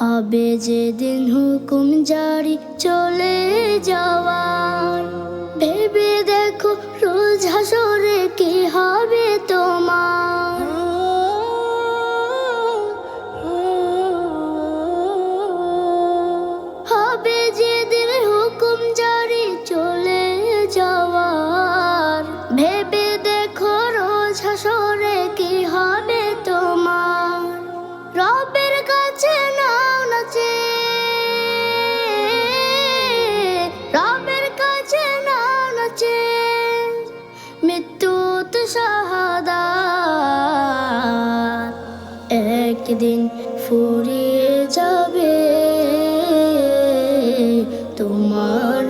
হবে যেদিন হুকুম জারি চলে যাওয়ার। ভেবে দেখো রোজ হাসরে কি হবে তোমার। হবে যেদিন হুকুম জারি চলে যাওয়ার। ভেবে দেখো রোজ হাসরে কি হবে তোমার। রবের কাছে একদিন ফুরিয়ে যাবে তোমার